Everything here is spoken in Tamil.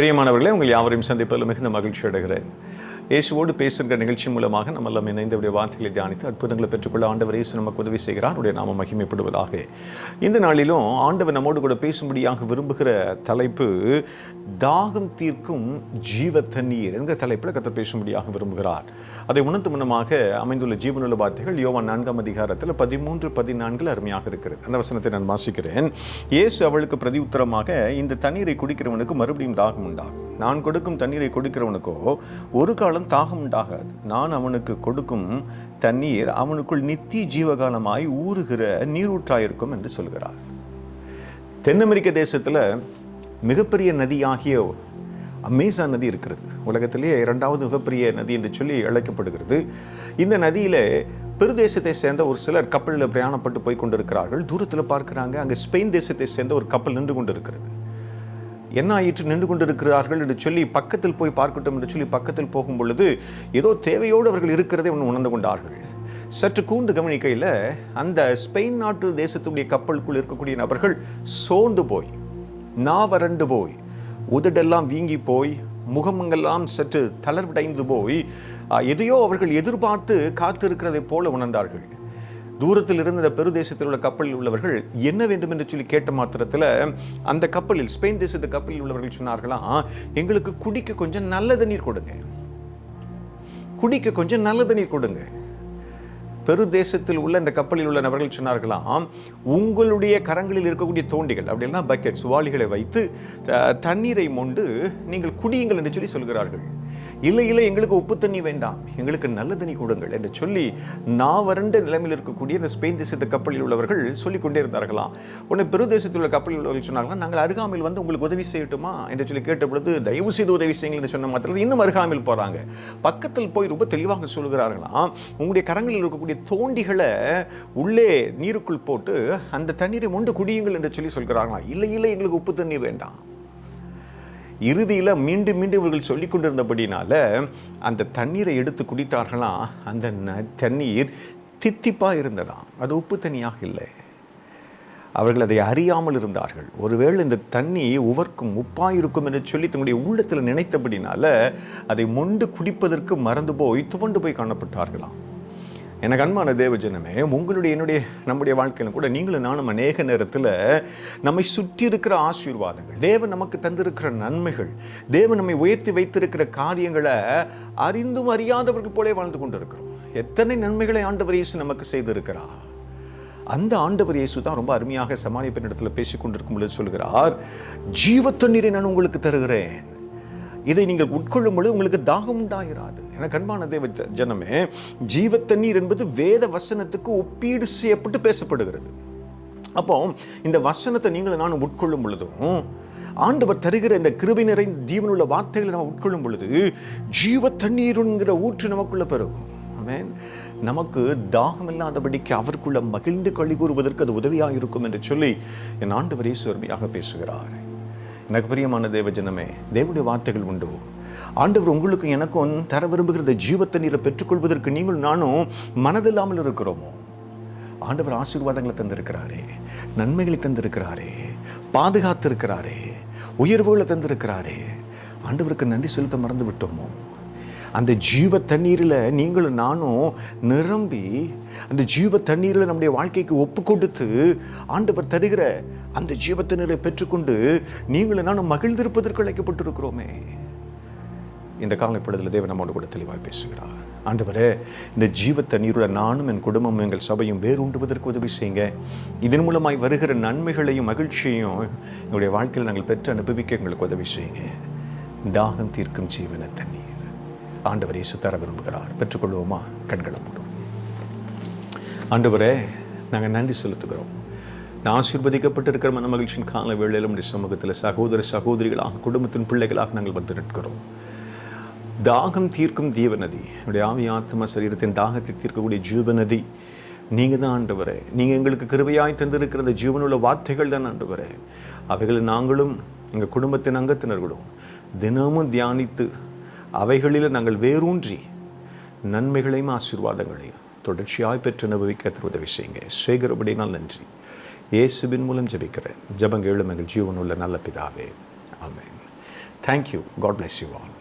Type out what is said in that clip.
பிரியமானவர்களே உங்கள் யாவரையும் சந்திப்பதில் மிகுந்த மகிழ்ச்சி அடைகிறேன். இயேசுவோடு பேசுகிற நிகழ்ச்சி மூலமாக நம்ம எல்லாம் இணைந்தவுடைய வார்த்தைகளை தியானித்து அற்புதங்களை பெற்றுக்கொள்ள ஆண்டவர் இயேசு நமக்கு உதவி செய்கிறார். அவருடைய நாம மகிமைப்படுவதாக. இந்த நாளிலும் ஆண்டவர் நம்மோடு கூட பேசும்படியாக விரும்புகிற தலைப்பு தாகம் தீர்க்கும் ஜீவ தண்ணீர் என்கிற தலைப்பில் கத்த பேசும்படியாக விரும்புகிறார். அதை உணர்த்து முன்னமாக அமைந்துள்ள ஜீவனுள்ள வார்த்தைகள் யோவா நான்காம் அதிகாரத்தில் பதிமூன்று பதினான்கில் அருமையாக இருக்கிறது. அந்த வசனத்தை நான் வாசிக்கிறேன். இயேசு அவளுக்கு பிரதி உத்தரமாக இந்த தண்ணீரை குடிக்கிறவனுக்கு மறுபடியும் தாகம் உண்டாகும். நான் கொடுக்கும் தண்ணீரை கொடுக்கிறவனுக்கோ ஒரு காலம் தாகம் உண்டாகாது நான் அவனுக்கு கொடுக்கும் தண்ணீர் அவனுக்குள் நித்திய ஜீவகாலமாய் ஊறுகிற நீரூற்றாயிருக்கும் என்று சொல்கிறார். தென் அமெரிக்க தேசத்தில் மிகப்பெரிய நதியாகிய அமேசான் நதி இருக்கிறது. உலகத்திலேயே இரண்டாவது மிகப்பெரிய நதி என்று சொல்லி அழைக்கப்படுகிறது. இந்த நதியில் பெருதேசத்தை சேர்ந்த ஒரு சிலர் கப்பலில் பிரயாணப்பட்டு போய் கொண்டிருக்கிறார்கள். தூரத்தில் பார்க்குறாங்க அங்கே ஸ்பெயின் தேசத்தை சேர்ந்த ஒரு கப்பல் நின்று கொண்டிருக்கிறது. என்ன ஆயிற்று நின்று கொண்டிருக்கிறார்கள் என்று சொல்லி பக்கத்தில் போய் பார்க்கட்டும் என்று சொல்லி பக்கத்தில் போகும் பொழுது ஏதோ தேவையோடு அவர்கள் இருக்கிறதை ஒன்று உணர்ந்து கொண்டார்கள். சற்று கூர்ந்து கவனிக்கையில் அந்த ஸ்பெயின் நாட்டு தேசத்துடைய கப்பலுக்குள் இருக்கக்கூடிய நபர்கள் சோர்ந்து போய் நாவரண்டு போய் உதடெல்லாம் வீங்கி போய் முகமங்கெல்லாம் சற்று தளர்வடைந்து போய் எதையோ அவர்கள் எதிர்பார்த்து காத்திருக்கிறதைப் போல உணர்ந்தார்கள். தூரத்தில் இருந்த இந்த பெருதேசத்தில் உள்ள கப்பலில் உள்ளவர்கள் என்ன வேண்டும் என்று சொல்லி கேட்ட மாத்திரத்தில் அந்த கப்பலில் ஸ்பெயின் தேசத்து கப்பலில் உள்ளவர்கள் சொன்னார்களாம் எங்களுக்கு குடிக்க கொஞ்சம் நல்ல தண்ணீர் கொடுங்க. குடிக்க கொஞ்சம் நல்ல தண்ணீர் கொடுங்க. பெருதேசத்தில் உள்ள இந்த கப்பலில் உள்ள நபர்கள் சொன்னார்களாம் உங்களுடைய கரங்களில் இருக்கக்கூடிய தோண்டிகள் அப்படின்னா பக்கெட்ஸ் வாளிகளை வைத்து த- தண்ணீரை மொண்டு நீங்கள் குடியுங்கள் என்று சொல்லி சொல்கிறார்கள். இல்லை இல்லை எங்களுக்கு உப்பு தண்ணி வேண்டாம். எங்களுக்கு நல்ல தண்ணி கொடுங்கள் என்று சொல்லி நாவறண்ட நிலைமையில் இருக்கக்கூடிய இந்த ஸ்பெயின் தேசத்து கப்பலில் உள்ளவர்கள் சொல்லிக் கொண்டே இருந்தார்களாம். உடனே பெருதேசத்தில் உள்ள கப்பலில் உள்ளவர்கள் சொன்னார்களா நாங்கள் அருகாமையில் வந்து உங்களுக்கு உதவி செய்யட்டுமா? என்று சொல்லி கேட்ட பொழுது தயவு செய்து உதவி செய்யுங்கள் என்று சொன்ன மாத்திரம் இன்னும் அருகாமையில் போகிறாங்க பக்கத்தில் போய் ரொம்ப தெளிவாக சொல்கிறார்களாம் உங்களுடைய கரங்களில் இருக்கக்கூடிய தோண்டிகளை உள்ளே நீருக்குள் போட்டு அந்த தண்ணீரை மொண்டு குடியுங்கள் என்று சொல்லி சொல்கிறார்களாம். இல்லை இல்லை எங்களுக்கு உப்பு தண்ணி வேண்டாம். இறுதியில் மீண்டும் மீண்டும் இவர்கள் சொல்லி கொண்டிருந்தபடினால அந்த தண்ணீரை எடுத்து குடித்தார்களாம் அந்த ந- தண்ணீர் தித்திப்பாக இருந்ததாம் அது உப்பு தண்ணியாக இல்லை. அவர்கள் அதை அறியாமல் இருந்தார்கள். ஒருவேளை இந்த தண்ணி உவர்க்கும் உப்பாக இருக்கும் என்று சொல்லி தன்னுடைய உள்ளத்தில் நினைத்தபடினால அதை மொண்டு குடிப்பதற்கு மறந்து போய் துவண்டு போய் காணப்பட்டார்களாம். எனக்கு அன்பான தேவஜனமே உங்களுடைய என்னுடைய நம்முடைய வாழ்க்கையில கூட நீங்களும் நானும் அநேக நேரத்தில் நம்மை சுற்றி இருக்கிற ஆசீர்வாதங்கள் தேவன் நமக்கு தந்திருக்கிற நன்மைகள் தேவன் நம்மை உயர்த்தி வைத்திருக்கிற காரியங்களை அறிந்தும் அறியாதவர்கள் போலே வாழ்ந்து கொண்டிருக்கிறோம். எத்தனை நன்மைகளை ஆண்டவர் இயேசு நமக்கு செய்திருக்கிறார்? அந்த ஆண்டவர் இயேசு தான் ரொம்ப அருமையாக சமாளிப்பின் பெண்ணிடத்தில் பேசிக்கொண்டிருக்கும் பொழுது சொல்கிறார் ஜீவத்தண்ணீரை நான் உங்களுக்கு தருகிறேன். இதை நீங்கள் உட்கொள்ளும் பொழுது உங்களுக்கு தாகம் உண்டாகிறாது என அன்பான தேவ ஜனமே ஜீவ தண்ணீர் என்பது வேத வசனத்துக்கு ஒப்பீடு செய்யப்பட்டு பேசப்படுகிறது. அப்போ இந்த வசனத்தை நீங்கள் நானும் உட்கொள்ளும் பொழுதும் ஆண்டவர் தருகிற இந்த கிருபை நிறைந்த ஜீவனுள்ள வார்த்தைகளை நம்ம உட்கொள்ளும் பொழுது ஜீவ தண்ணீருங்கிற ஊற்று நமக்குள்ள பெருகும். நமக்கு தாகம் இல்லாதபடிக்கு அவருக்குள்ள மகிழ்ந்து கழி கூறுவதற்கு அது உதவியாக இருக்கும் என்று சொல்லி என் ஆண்டு வரையே சுவர்மையாக பேசுகிறார். எனக்கு பிரியமான தேவஜனமே தேவனுடைய வார்த்தைகள் உண்டு. ஆண்டவர் உங்களுக்கும் எனக்கும் தர விரும்புகிற ஜீவத்தை நீரை பெற்றுக்கொள்வதற்கு நீங்கள் நானும் மனதில்லாமல் இருக்கிறோமோ? ஆண்டவர் ஆசீர்வாதங்களை தந்திருக்கிறாரே நன்மைகளை தந்திருக்கிறாரே பாதுகாத்திருக்கிறாரே உயர்வுகளை தந்திருக்கிறாரே. ஆண்டவருக்கு நன்றி செலுத்த மறந்து விட்டோமோ அந்த ஜீவ தண்ணீரில் நீங்களும் நானும் நிரம்பி அந்த ஜீவ தண்ணீரில் நம்முடைய வாழ்க்கைக்கு ஒப்பு கொடுத்து ஆண்டவர் தருகிற அந்த ஜீவ தண்ணீரை பெற்றுக்கொண்டு நீங்களும் நானும் மகிழ்ந்திருப்பதற்கு அழைக்கப்பட்டிருக்கிறோமே. இந்த காலப்பொழுதில் தேவன் நம்மோடு கூட தெளிவாக பேசுகிறார். ஆண்டவரே இந்த ஜீவ தண்ணீரோட நானும் என் குடும்பம் எங்கள் சபையும் வேரூண்டுவதற்கு உதவி செய்யுங்க. இதன் மூலமாய் வருகிற நன்மைகளையும் மகிழ்ச்சியையும் எங்களுடைய வாழ்க்கையில் நாங்கள் பெற்று அனுபவிக்க எங்களுக்கு உதவி செய்யுங்க. தாகம் தீர்க்கும் ஜீவன தண்ணீர். ஆண்டவர் இயேசு தர விரும்புகிறார். பெற்றுக்கொள்வோமா? கண்களை மூடும். ஆண்டவரே நாங்கள் நன்றி செலுத்துகிறோம். நான் ஆசீர்வதிக்கப்பட்டிருக்கிற மன மகிழ்ச்சியின் கால வேளையில் நம்முடைய சமூகத்தில் சகோதர சகோதரிகளாக குடும்பத்தின் பிள்ளைகளாக நாங்கள் வந்து நிற்கிறோம் தாகம் தீர்க்கும் தீவநதி என்னுடைய ஆவி ஆத்ம சரீரத்தின் தாகத்தை தீர்க்கக்கூடிய ஜீவநதி. நீங்கள் தான் ஆண்டவரே. நீங்கள் எங்களுக்கு கிருபையாய் தந்திருக்கிற அந்த ஜீவனுள்ள வார்த்தைகள் தான் ஆண்டவரே. அவைகளை நாங்களும் எங்கள் குடும்பத்தின் அங்கத்தினர்களும் தினமும் தியானித்து அவைகளில் நாங்கள் வேரூன்றி நன்மைகளையும் ஆசீர்வாதங்களையும் தொடர்ச்சியாய் பெற்று அனுபவிக்க உதவி செய்யுங்க. சேகரபடினால் நன்றி. இயேசுவின் மூலம் ஜபிக்கிறேன். ஜெபங்க எழும் எங்கள் ஜீவனுள்ள நல்ல பிதாவே. ஆமேன். Thank you God bless you all